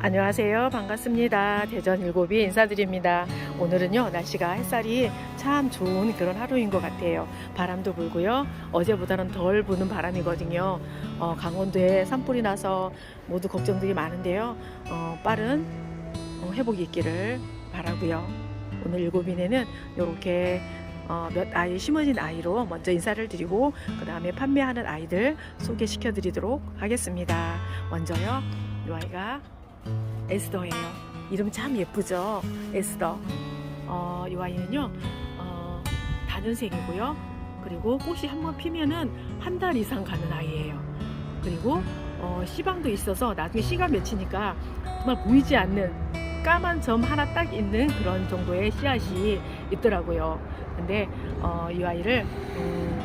안녕하세요. 반갑습니다. 대전 일곱이 인사드립니다. 오늘은요, 날씨가 햇살이 참 좋은 그런 하루인 것 같아요. 바람도 불고요. 어제보다는 덜 부는 바람이거든요. 어, 강원도에 산불이 나서 모두 걱정들이 많은데요. 어, 빠른 어, 회복이 있기를 바라고요. 오늘 일곱인에는 이렇게 어, 몇 아이 심어진 아이로 먼저 인사를 드리고 그 다음에 판매하는 아이들 소개시켜 드리도록 하겠습니다. 먼저요, 이 아이가 에스더예요. 이름 참 예쁘죠? 에스더. 어, 이 아이는요, 어, 다년생이고요. 그리고 꽃이 한 번 피면은 한 달 이상 가는 아이예요. 그리고 어, 씨방도 있어서 나중에 씨가 맺히니까 정말 보이지 않는 까만 점 하나 딱 있는 그런 정도의 씨앗이 있더라고요. 근데 어, 이 아이를 음,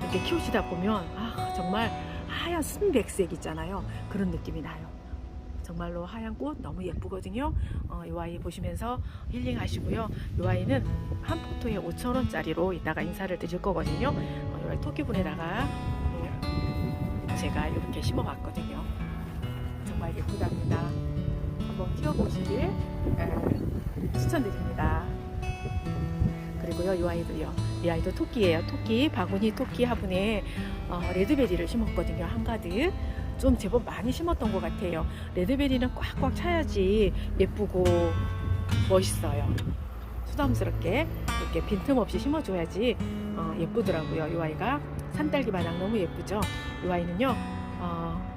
이렇게 키우시다 보면 아, 정말 하얀 순백색 있잖아요. 그런 느낌이 나요. 정말로 하얀 꽃 너무 예쁘거든요. 어, 이 아이 보시면서 힐링하시고요. 이 아이는 한 포토에 5,000원짜리로 이따가 인사를 드릴 거거든요. 어, 이 아이 토끼분에다가 예, 제가 이렇게 심어봤거든요. 정말 예쁘답니다. 한번 키워보시길 예, 추천드립니다. 그리고요, 이 아이도요. 이 아이도 토끼예요. 토끼, 바구니 토끼 화분에 어, 레드베리를 심었거든요. 한가득. 좀 제법 많이 심었던 것 같아요. 레드베리는 꽉꽉 차야지 예쁘고 멋있어요. 수담스럽게 이렇게 빈틈없이 심어줘야지 어, 예쁘더라고요. 이 아이가 산딸기 마냥 너무 예쁘죠. 이 아이는요. 어,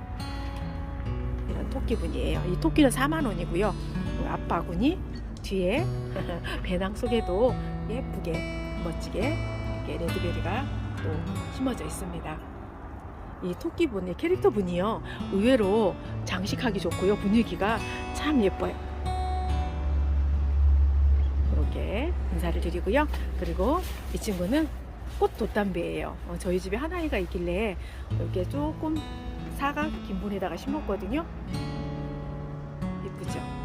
이런 토끼분이에요. 이 토끼는 4만 원이고요. 앞바구니 뒤에 배낭 속에도 예쁘게 멋지게 이렇게 레드베리가 또 심어져 있습니다. 이 토끼분의 캐릭터 분이요 의외로 장식하기 좋고요 분위기가 참 예뻐요. 이렇게 인사를 드리고요. 그리고 이 친구는 꽃 돛담배예요. 어, 저희 집에 한 아이가 있길래 이렇게 조금 사각 긴 분에다가 심었거든요. 예쁘죠?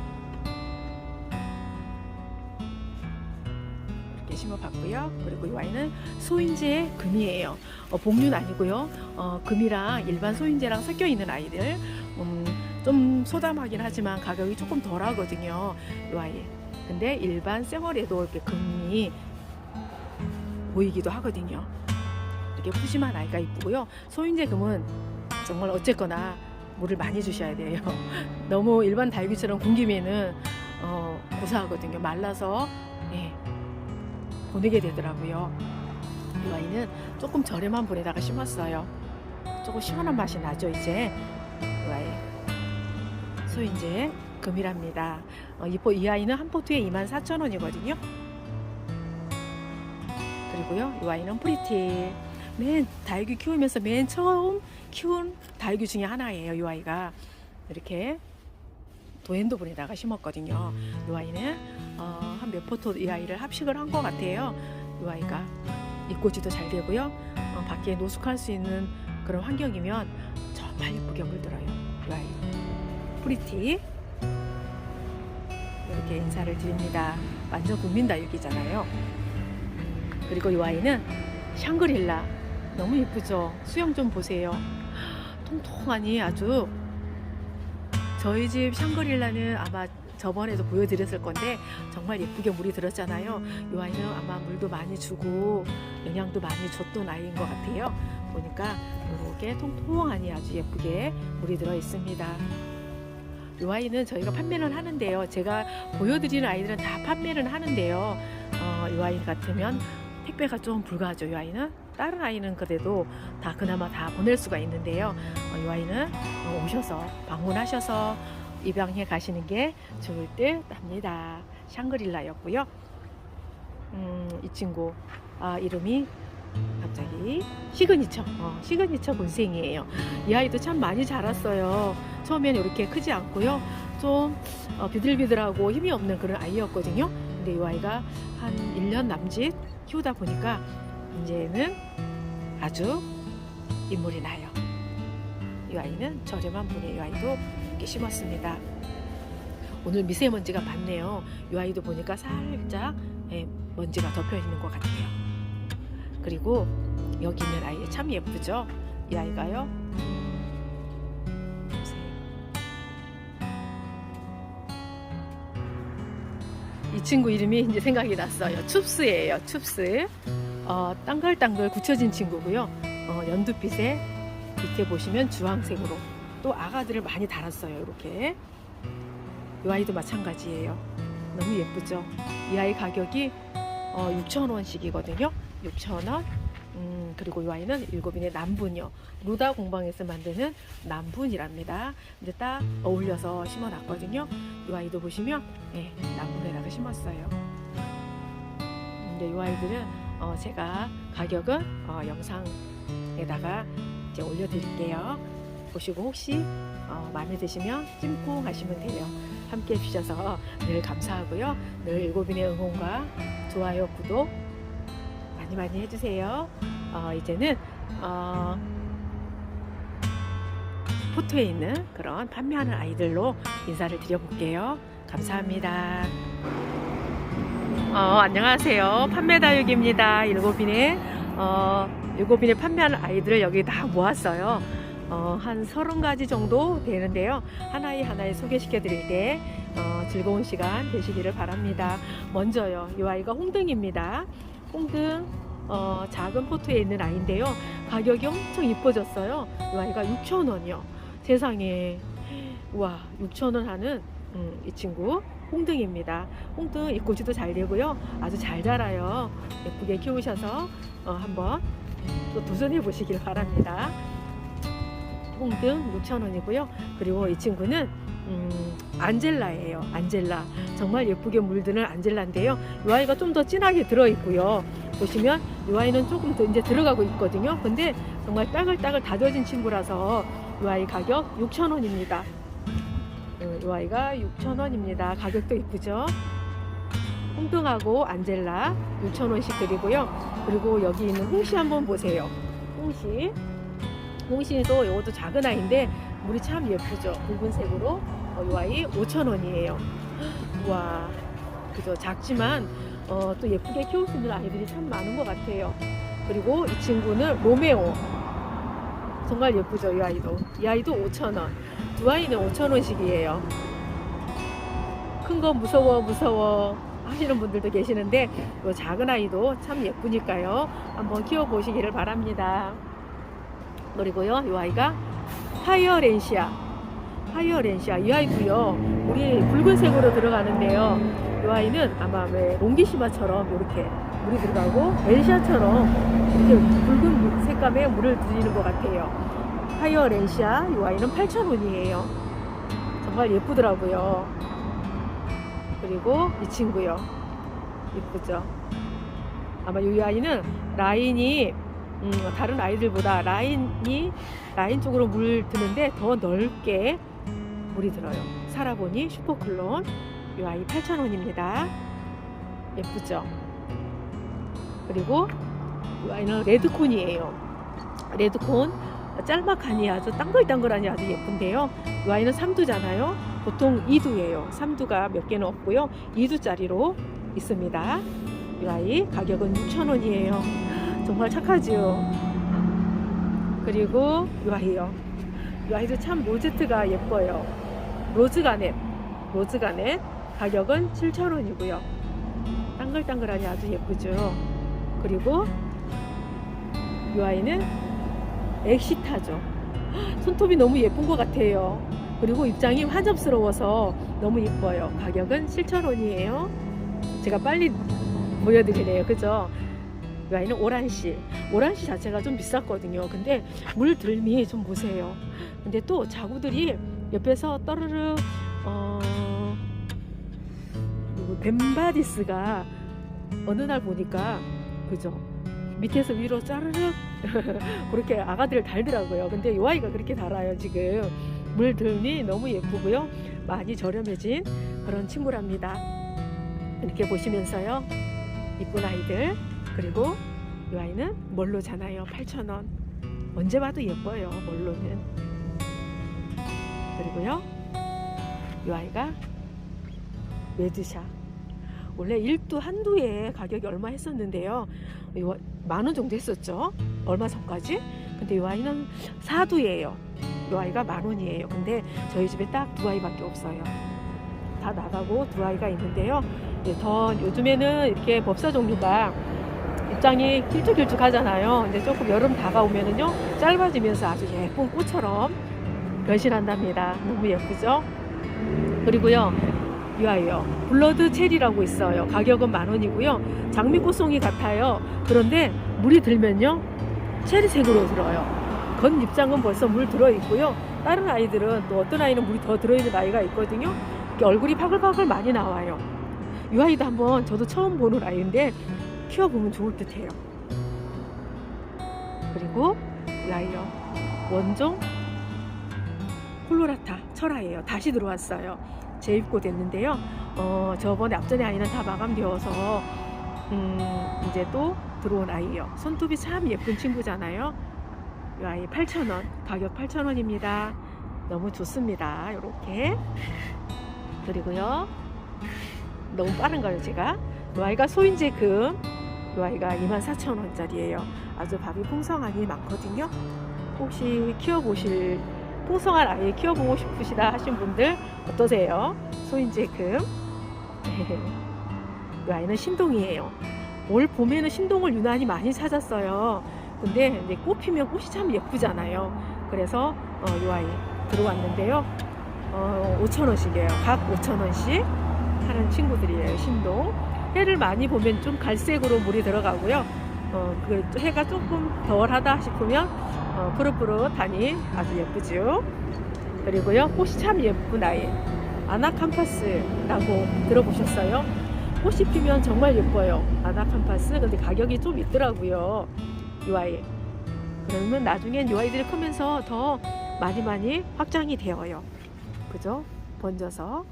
심어 봤고요. 그리고 이 와인은 소인재 금이에요. 어, 복륜 아니고요. 어, 금이랑 일반 소인재랑 섞여 있는 아이들. 음, 좀 소담하긴 하지만 가격이 조금 덜하거든요. 이 아이. 근데 일반 쌩얼에도 이렇게 금이 보이기도 하거든요. 이렇게 푸짐한 아이가 이쁘고요. 소인재 금은 정말 어쨌거나 물을 많이 주셔야 돼요. 너무 일반 달귀처럼 굶기면은 어, 고사하거든요. 말라서 예, 보내게 되더라고요. 이 와인은 조금 저렴한 분에다가 심었어요. 조금 시원한 맛이 나죠, 이제. 이 와인. 소인재 금이랍니다. 어, 이, 포- 이 아이는 한 포트에 24,000원이거든요. 그리고요, 이 와인은 프리티. 맨 달귀 키우면서 맨 처음 키운 달귀 중에 하나예요, 이 아이가. 이렇게 도엔도분에다가 심었거든요. 이 아이는 어, 한 몇 포토 이 아이를 합식을 한 것 같아요. 이 아이가 입꼬지도 잘 되고요. 어, 밖에 노숙할 수 있는 그런 환경이면 정말 예쁘게 물들어요. 이 아이. 프리티. 이렇게 인사를 드립니다. 완전 국민 다육이잖아요. 그리고 이 아이는 샹그릴라. 너무 예쁘죠? 수영 좀 보세요. 통통하니 아주 저희 집 샹그릴라는 아마 저번에도 보여드렸을 건데 정말 예쁘게 물이 들었잖아요. 이 아이는 아마 물도 많이 주고 영양도 많이 줬던 아이인 것 같아요. 보니까 이렇게 통통하니 아주 예쁘게 물이 들어 있습니다. 이 아이는 저희가 판매를 하는데요. 제가 보여드리는 아이들은 다 판매를 하는데요. 어, 이 아이 같으면 택배가 좀 불가하죠. 이 아이는 다른 아이는 그래도 다 그나마 다 보낼 수가 있는데요. 어, 이 아이는 어, 오셔서 방문하셔서 입양해 가시는 게 좋을 듯 합니다. 샹그릴라였고요. 음, 이 친구 아, 이름이 갑자기 시그니처 어, 시그니처 본생이에요. 이 아이도 참 많이 자랐어요. 처음에는 이렇게 크지 않고요. 좀 어, 비들비들하고 힘이 없는 그런 아이였거든요. 근데 이 아이가 한 1년 남짓 키우다 보니까 이제는 아주 인물이 나요. 이 아이는 저렴한 분의 이 아이도 가볍게 심었습니다. 오늘 미세먼지가 많네요. 이 아이도 보니까 살짝 예, 먼지가 덮여 있는 것 같아요. 그리고 여기 있는 아이 참 예쁘죠? 이 아이가요. 이 친구 이름이 이제 생각이 났어요. 춥스예요. 춥스. 어, 땅글땅글 굳혀진 친구고요. 어, 연두빛에 밑에 보시면 주황색으로 또 아가들을 많이 달았어요. 이렇게. 이 아이도 마찬가지예요. 너무 예쁘죠? 이 아이 가격이 어, 6,000원씩이거든요. 6,000원. 음, 그리고 이 아이는 일곱인의 남분이요. 루다 공방에서 만드는 남분이랍니다. 근데 딱 어울려서 심어놨거든요. 이 아이도 보시면 네, 남분에다가 심었어요. 근데 이 아이들은 어, 제가 가격은 어, 영상에다가 이제 올려드릴게요. 보시고 혹시 어, 마음에 드시면 찜콩 하시면 돼요. 함께 해주셔서 늘 감사하고요. 늘 일곱인의 응원과 좋아요, 구독 많이 많이 해주세요. 어, 이제는 어, 포토에 있는 그런 판매하는 아이들로 인사를 드려볼게요. 감사합니다. 어, 안녕하세요. 판매다육입니다. 일곱인의 어, 일곱인의 판매하는 아이들을 여기 다 모았어요. 어, 한 서른 가지 정도 되는데요. 하나의 하나에 소개시켜 드릴 때 어, 즐거운 시간 되시기를 바랍니다. 먼저요, 이 아이가 홍등입니다. 홍등 어, 작은 포트에 있는 아이인데요. 가격이 엄청 이뻐졌어요. 이 아이가 6,000원이요. 세상에. 와, 6,000원 하는 음, 이 친구 홍등입니다. 홍등 입고지도 잘 되고요. 아주 잘 자라요. 예쁘게 키우셔서 어, 한번 또 도전해 보시길 바랍니다. 홍등 6,000원이고요. 그리고 이 친구는 음, 안젤라예요. 안젤라. 정말 예쁘게 물드는 안젤라인데요. 이 아이가 좀 더 진하게 들어 있고요. 보시면 이 아이는 조금 더 이제 들어가고 있거든요. 근데 정말 따글따글 다져진 친구라서 이 아이 가격 6,000원입니다. 이 아이가 6,000원입니다. 가격도 이쁘죠? 홍등하고 안젤라 6,000원씩 드리고요. 그리고 여기 있는 홍시 한번 보세요. 홍시. 홍시도 이것도 작은 아이인데 물이 참 예쁘죠. 붉은색으로 어, 이 아이 5,000원이에요. 와, 그죠. 작지만 어, 또 예쁘게 키울 수 있는 아이들이 참 많은 것 같아요. 그리고 이 친구는 로메오. 정말 예쁘죠, 이 아이도. 이 아이도 5,000원. 두 아이는 5,000원씩이에요. 큰 거 무서워, 무서워 하시는 분들도 계시는데, 이 작은 아이도 참 예쁘니까요. 한번 키워보시기를 바랍니다. 그리고요, 이 아이가 파이어렌시아. 파이어렌시아. 이 아이도요, 우리 붉은색으로 들어가는데요. 이 아이는 아마 왜 롱기시마처럼 이렇게 물이 들어가고 렌시아처럼 이렇게 붉은 물- 색감의 물을 드리는 것 같아요. 파이어 렌시아 이 아이는 8,000원이에요. 정말 예쁘더라고요. 그리고 이 친구요. 예쁘죠? 아마 이 아이는 라인이 음, 다른 아이들보다 라인이 라인 쪽으로 물 드는데 더 넓게 물이 들어요. 살아보니 슈퍼클론 이 아이 8,000원입니다. 예쁘죠? 그리고 이 아이는 레드콘이에요. 레드콘 짤막하니 아주 땅글땅글하니 아주 예쁜데요. 이 아이는 3두잖아요. 보통 2두예요. 3두가 몇 개는 없고요. 2두짜리로 있습니다. 이 아이 가격은 6,000원이에요. 정말 착하지요. 그리고 이 아이요. 이 아이도 참 로제트가 예뻐요. 로즈가넷. 로즈가넷 가격은 7,000원이고요. 땅글땅글하니 아주 예쁘죠. 그리고 이 아이는 엑시타죠. 손톱이 너무 예쁜 것 같아요. 그리고 입장이 환접스러워서 너무 예뻐요. 가격은 7,000원이에요. 제가 빨리 보여드리네요. 그죠? 이 아이는 오란시. 오란시 자체가 좀 비쌌거든요. 근데 물 들미 좀 보세요. 근데 또 자구들이 옆에서 떠르르, 어, 벤바디스가 어느 날 보니까, 그죠? 밑에서 위로 짜르륵 그렇게 아가들을 달더라고요. 근데 이 아이가 그렇게 달아요 지금 물 들미 너무 예쁘고요. 많이 저렴해진 그런 친구랍니다. 이렇게 보시면서요. 이쁜 아이들 그리고 이 아이는 멀로잖아요. 8,000원. 언제 봐도 예뻐요. 멀로는. 그리고요. 이 아이가 메드샤. 원래 1두 한두에 가격이 얼마 했었는데요. 만 원 정도 했었죠. 얼마 전까지. 근데 이 아이는 4두예요. 이 아이가 만 원이에요. 근데 저희 집에 딱 두 아이밖에 없어요. 다 나가고 두 아이가 있는데요. 예, 더 요즘에는 이렇게 법사 종류가 입장이 길쭉길쭉하잖아요. 근데 조금 여름 다가오면은요 짧아지면서 아주 예쁜 꽃처럼 변신한답니다. 너무 예쁘죠? 그리고요 이 아이요 블러드 체리라고 있어요. 가격은 만 원이고요. 장미꽃송이 같아요. 그런데 물이 들면요 체리색으로 들어요. 건 입장은 벌써 물 들어 있고요. 다른 아이들은 또 어떤 아이는 물이 더 들어있는 아이가 있거든요. 얼굴이 파글파글 많이 나와요. 이 아이도 한번 저도 처음 보는 아이인데 키워보면 좋을 듯 해요. 그리고 이 아이요 원종 콜로라타 철아예요. 다시 들어왔어요. 재입고 됐는데요. 어, 저번에 앞전에 아이는 다 마감되어서 음, 이제 또 들어온 아이요. 손톱이 참 예쁜 친구잖아요. 이 아이 8,000원, 가격 8,000원입니다. 너무 좋습니다. 이렇게 그리고요. 너무 빠른가요, 제가? 이 아이가 소인제 금, 이 아이가 24,000원짜리예요. 아주 밥이 풍성하니 많거든요. 혹시 키워보실 풍성한 아이 키워보고 싶으시다 하신 분들 어떠세요? 소인제 금. 이 아이는 신동이에요. 올 봄에는 신동을 유난히 많이 찾았어요. 근데 이제 꽃 피면 꽃이 참 예쁘잖아요. 그래서 어, 이 아이 들어왔는데요. 어, 5,000원씩이에요. 각 5,000원씩 하는 친구들이에요. 신동. 해를 많이 보면 좀 갈색으로 물이 들어가고요. 어, 그 해가 조금 덜하다 싶으면 어, 푸릇푸릇하니 아주 예쁘죠. 그리고요, 꽃이 참 예쁜 아이. 아나캄파스라고 들어보셨어요? 꽃이 피면 정말 예뻐요. 아나캄파스. 근데 가격이 좀 있더라고요. 이 아이. 그러면 나중엔 이 아이들이 크면서 더 많이 많이 확장이 되어요. 그죠? 번져서.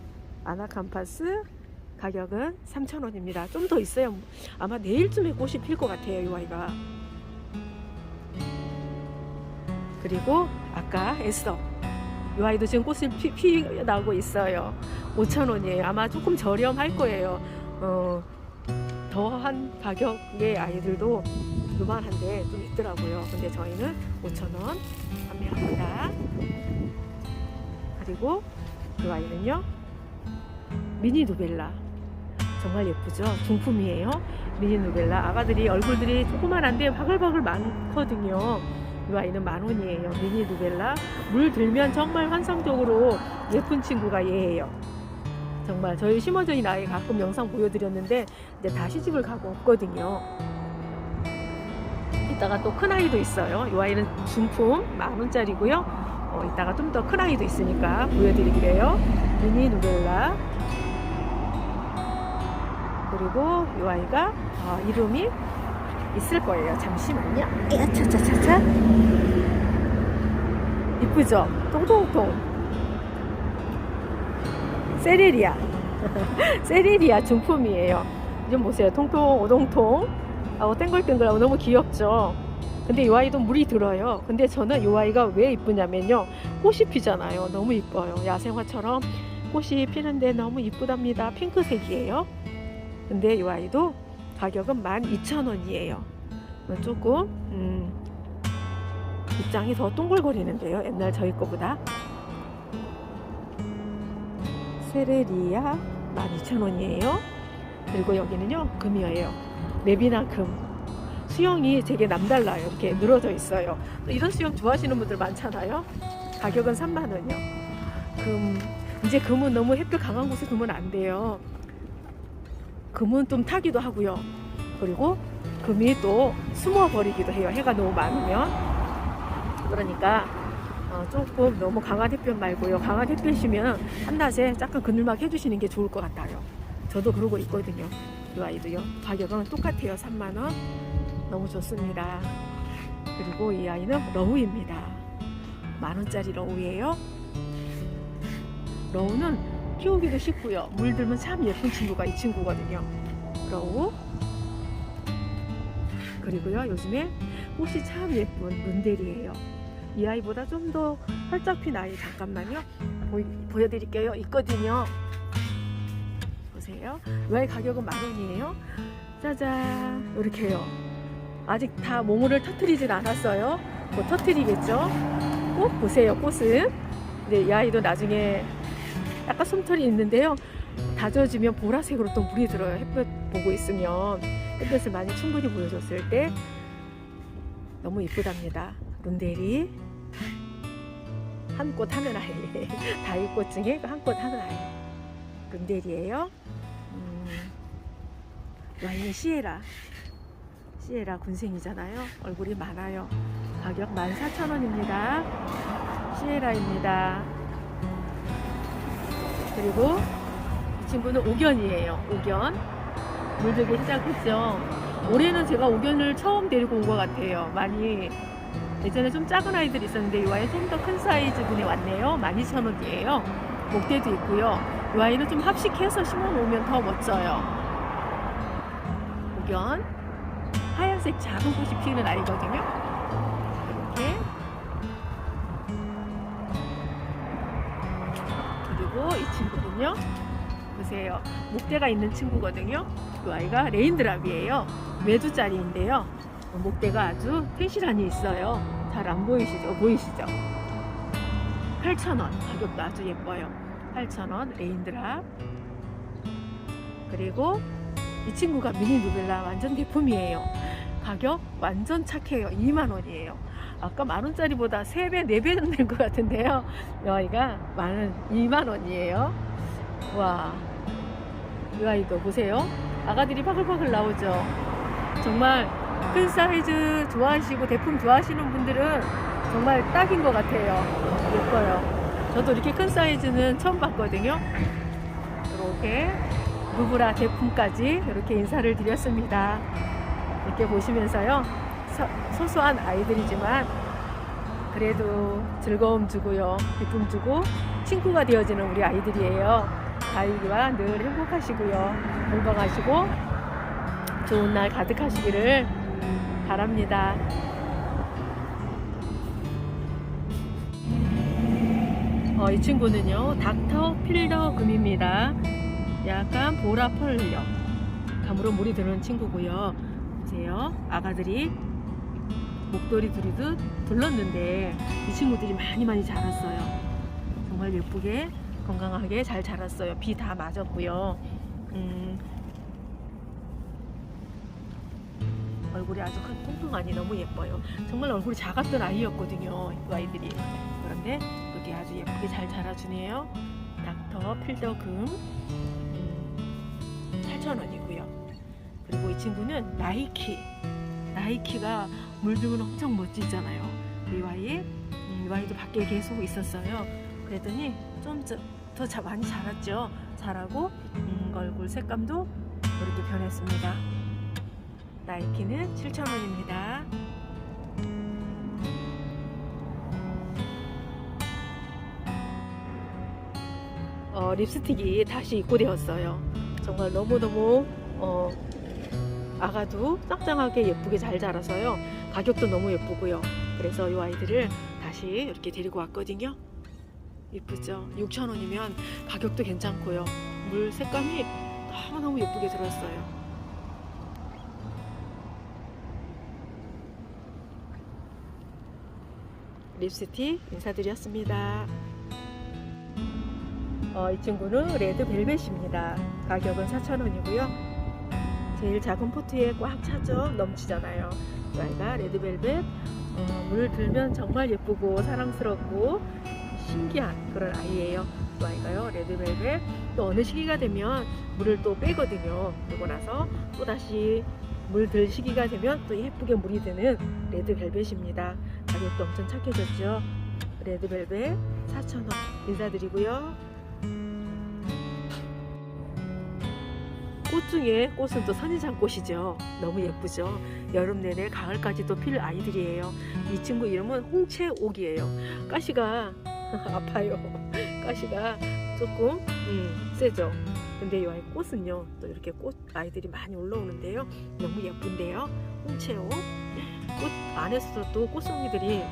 아나캄파스 가격은 3,000원입니다. 좀 더 있어요. 아마 내일쯤에 꽃이 필 것 같아요. 이 아이가. 그리고 아까 에스더. 이 아이도 지금 꽃을 피, 피 나고 있어요. 5,000원이에요. 아마 조금 저렴할 거예요. 어, 더한 가격의 아이들도 요만한데 좀 있더라고요. 근데 저희는 5,000원 판매합니다. 그리고 그 아이는요. 미니 누벨라. 정말 예쁘죠? 중품이에요. 미니 누벨라. 아가들이 얼굴들이 조그만한데 바글바글 많거든요. 이 아이는 만 원이에요. 미니 누벨라. 물 들면 정말 환상적으로 예쁜 친구가 얘예요. 정말 저희 심어져 아이 가끔 영상 보여드렸는데 이제 다 시 집을 가고 없거든요. 이따가 또 큰 아이도 있어요. 이 아이는 중품 만 원짜리고요. 어, 이따가 좀 더 큰 아이도 있으니까 보여드릴게요. 미니 누벨라. 그리고 이 아이가 어, 이름이 있을 거예요. 잠시만요. 야, 차차차차. 이쁘죠? 통통통. 세레리아. 세레리아 중품이에요. 좀 보세요. 통통, 오동통. 어, 땡글땡글하고 너무 귀엽죠? 근데 이 아이도 물이 들어요. 근데 저는 이 아이가 왜 이쁘냐면요. 꽃이 피잖아요. 너무 이뻐요. 야생화처럼 꽃이 피는데 너무 이쁘답니다. 핑크색이에요. 근데 이 아이도 가격은 12,000원이에요. 조금 음, 입장이 더 동글거리는데요. 옛날 저희 거보다. 세레리아 12,000원이에요. 그리고 여기는요. 금이에요. 랩이나 금. 수영이 되게 남달라요. 이렇게 늘어져 있어요. 또 이런 수영 좋아하시는 분들 많잖아요. 가격은 3만 원이요. 금 이제 금은 너무 햇볕 강한 곳에 두면 안 돼요. 금은 좀 타기도 하고요. 그리고 금이 또 숨어 버리기도 해요. 해가 너무 많으면. 그러니까 어, 조금 너무 강한 햇볕 말고요. 강한 햇볕이면 한낮에 약간 그늘막 해주시는 게 좋을 것 같아요. 저도 그러고 있거든요. 이 아이도요. 가격은 똑같아요. 3만 원. 너무 좋습니다. 그리고 이 아이는 러우입니다. 만 원짜리 러우예요. 러우는 키우기도 쉽고요. 물들면 참 예쁜 친구가 이 친구거든요. 러우. 그리고요, 요즘에 꽃이 참 예쁜 문델이에요. 이 아이보다 좀 더 활짝 핀 아이 잠깐만요. 보이, 보여드릴게요. 있거든요. 보세요. 이 아이 가격은 만 원이에요. 짜잔. 이렇게요. 아직 다 모모를 터트리진 않았어요. 뭐 터트리겠죠? 꽃 보세요. 꽃은. 근데 이 아이도 나중에 약간 솜털이 있는데요. 다 다져지면 보라색으로 또 물이 들어요. 햇볕 보고 있으면 햇볕을 많이 충분히 보여줬을 때 너무 이쁘답니다. 룬데리 한 꽃 하늘 아이 다육꽃 중에 한 꽃 하늘 아이 룬데리예요. 음, 와인은 시에라 시에라 군생이잖아요. 얼굴이 많아요. 가격 14,000원입니다. 시에라입니다. 그리고 이 친구는 옥연이에요. 옥연. 물들기 시작했죠. 올해는 제가 옥연을 처음 데리고 온 것 같아요. 많이 예전에 좀 작은 아이들이 있었는데 이 아이 좀 더 큰 사이즈 분이 왔네요. 12,000원이에요. 목대도 있고요. 이 아이는 좀 합식해서 심어놓으면 더 멋져요. 옥연. 하얀색 작은 꽃이 피는 아이거든요. 이 친구는요. 보세요. 목대가 있는 친구거든요. 이 아이가 레인드랍이에요. 매두짜리인데요. 목대가 아주 텐실하니 있어요. 잘 안 보이시죠? 보이시죠? 8,000원. 가격도 아주 예뻐요. 8,000원 레인드랍. 그리고 이 친구가 미니 누벨라 완전 대품이에요. 가격 완전 착해요. 2만 원이에요. 아까 만 원짜리보다 3배, 4배는 된 것 같은데요. 이 아이가 만원 2만 원이에요. 와, 이 아이도 보세요. 아가들이 바글바글 나오죠. 정말 큰 사이즈 좋아하시고 대품 좋아하시는 분들은 정말 딱인 것 같아요. 예뻐요. 저도 이렇게 큰 사이즈는 처음 봤거든요. 이렇게 루브라 제품까지 이렇게 인사를 드렸습니다. 이렇게 보시면서요. 서- 소소한 아이들이지만 그래도 즐거움 주고요. 기쁨 주고 친구가 되어지는 우리 아이들이에요. 아이와 늘 행복하시고요. 건강하시고 좋은 날 가득하시기를 바랍니다. 어, 이 친구는요, 닥터 필더 금입니다. 약간 보라 펄려. 감으로 물이 드는 친구고요. 보세요. 아가들이 목도리 두리듯 둘렀는데 이 친구들이 많이 많이 자랐어요. 정말 예쁘게 건강하게 잘 자랐어요. 비 다 맞았고요. 음, 얼굴이 아주 큰 통통하니 너무 예뻐요. 정말 얼굴이 작았던 아이였거든요. 이 아이들이. 그런데 그게 아주 예쁘게 잘 자라주네요. 닥터 필더금 8,000원이고요. 그리고 이 친구는 나이키. 나이키가 물들면 엄청 멋지잖아요. 이 아이, 음, 이 아이도 밖에 계속 있었어요. 그랬더니 좀 더 많이 자랐죠. 자라고 음, 얼굴 색감도 이렇게 변했습니다. 나이키는 7,000원입니다. 어, 립스틱이 다시 입고되었어요. 정말 너무너무 어, 아가도 짱짱하게 예쁘게 잘 자라서요. 가격도 너무 예쁘고요. 그래서 이 아이들을 다시 이렇게 데리고 왔거든요. 예쁘죠? 6,000원이면 가격도 괜찮고요. 물 색감이 너무너무 예쁘게 들었어요. 립스틱 인사드렸습니다. 어, 이 친구는 레드 벨벳입니다. 가격은 4,000원이고요. 제일 작은 포트에 꽉 차죠. 넘치잖아요. 이 아이가 레드 벨벳 어, 물 들면 정말 예쁘고 사랑스럽고 신기한 그런 아이예요. 이 아이가요. 레드 벨벳 또 어느 시기가 되면 물을 또 빼거든요. 그러고 나서 또 다시 물 들 시기가 되면 또 예쁘게 물이 드는 레드 벨벳입니다. 가격도 엄청 착해졌죠. 레드 벨벳 4,000원 인사드리고요. 꽃 중에 꽃은 또 선인장 꽃이죠. 너무 예쁘죠. 여름 내내 가을까지도 필 아이들이에요. 이 친구 이름은 홍채옥이에요. 가시가 아파요. 가시가 조금 음, 세죠. 근데 이 아이 꽃은요, 또 이렇게 꽃 아이들이 많이 올라오는데요. 너무 예쁜데요. 홍채옥. 꽃 안에서도 또 꽃송이들이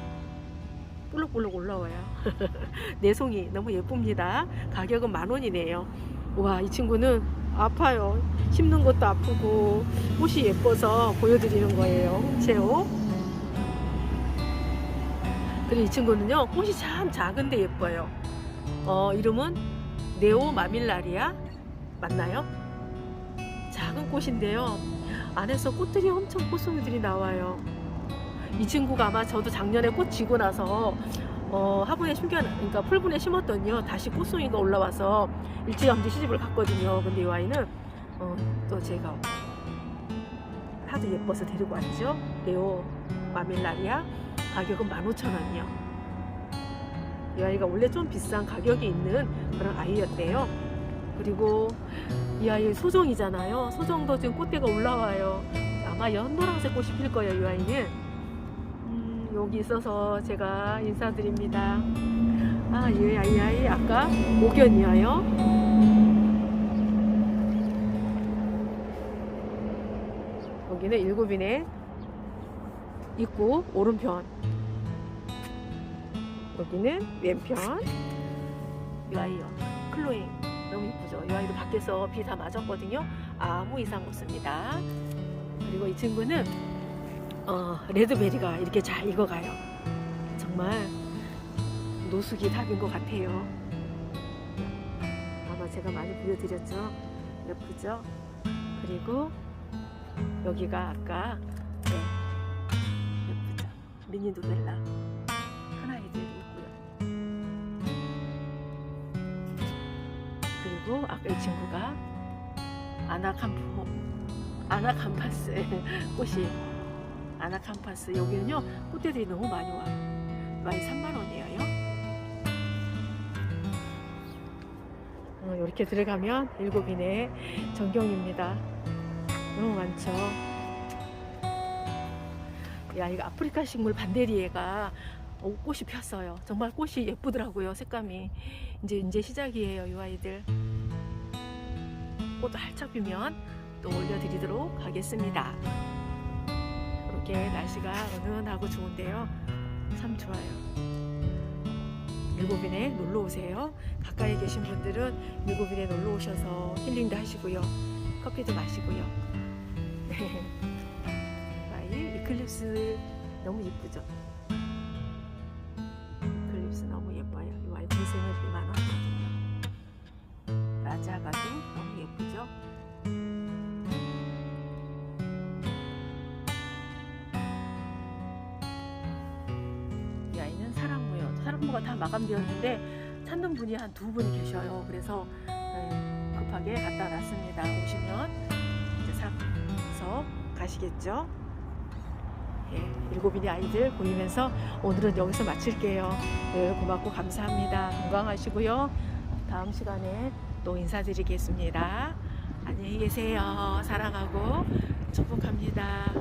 볼록볼록 올라와요. 내송이 너무 예쁩니다. 가격은 만 원이네요. 와, 이 친구는 아파요. 심는 것도 아프고 꽃이 예뻐서 보여드리는 거예요. 홍채옥. 그리고 이 친구는요, 꽃이 참 작은데 예뻐요. 어, 이름은 네오 마밀라리아. 맞나요? 작은 꽃인데요. 안에서 꽃들이 엄청 꽃송이들이 나와요. 이 친구가 아마 저도 작년에 꽃 지고 나서 어, 화분에 심겨 그러니까 풀분에 심었더니요 다시 꽃송이가 올라와서 일찌감치 시집을 갔거든요. 근데 이 아이는 어, 또 제가 하도 예뻐서 데리고 왔죠. 레오 마밀라리아 가격은 15,000원이요. 이 아이가 원래 좀 비싼 가격이 있는 그런 아이였대요. 그리고 이 아이 소정이잖아요. 소정도 지금 꽃대가 올라와요. 아마 연노란색 꽃이 필 거예요. 이 아이는. 음, 여기 있어서 제가 인사드립니다. 아, 이 아이, 이 아이 아까 목견이에요. 여기는 일곱인의 입구 오른편. 여기는 왼편. 이 아이요. 클로잉. 너무 이쁘죠? 이 아이도 밖에서 비 다 맞았거든요. 아무 이상 없습니다. 그리고 이 친구는 어, 레드베리가 이렇게 잘 익어가요. 정말 노숙이 답인 것 같아요. 아마 제가 많이 보여드렸죠? 예쁘죠? 그리고 여기가 아까 네, 예쁘죠? 미니 노벨라 큰 아이들이 있고요. 그리고 아까 이 친구가 아나캄포 아나캄파스 꽃이 아나캄파스. 여기는요 꽃대들이 너무 많이 와요. 많이 3만 원이에요. 어, 이렇게 들어가면 일곱인의 전경입니다. 너무 많죠? 야 이거 아프리카 식물 반데리에가 어, 꽃이 폈어요. 정말 꽃이 예쁘더라고요 색감이. 이제 이제 시작이에요 이 아이들. 꽃도 활짝 피면 또 올려드리도록 하겠습니다. 이렇게 날씨가 은은하고 좋은데요. 참 좋아요. 일곱인에 놀러 오세요. 가까이 계신 분들은 일곱인에 놀러 오셔서 힐링도 하시고요. 커피도 마시고요. 네. 아이 이클립스 너무 예쁘죠? 이클립스 너무 예뻐요. 이 고생을 이만하거든요. 사랑무가 다 마감되었는데 찾는 분이 한 두 분이 계셔요. 그래서 네, 급하게 갖다 놨습니다. 오시면 이제 사서 가시겠죠? 예, 일곱인의 아이들 보이면서 오늘은 여기서 마칠게요. 늘 고맙고 감사합니다. 건강하시고요. 다음 시간에 또 인사드리겠습니다. 안녕히 계세요. 사랑하고 축복합니다.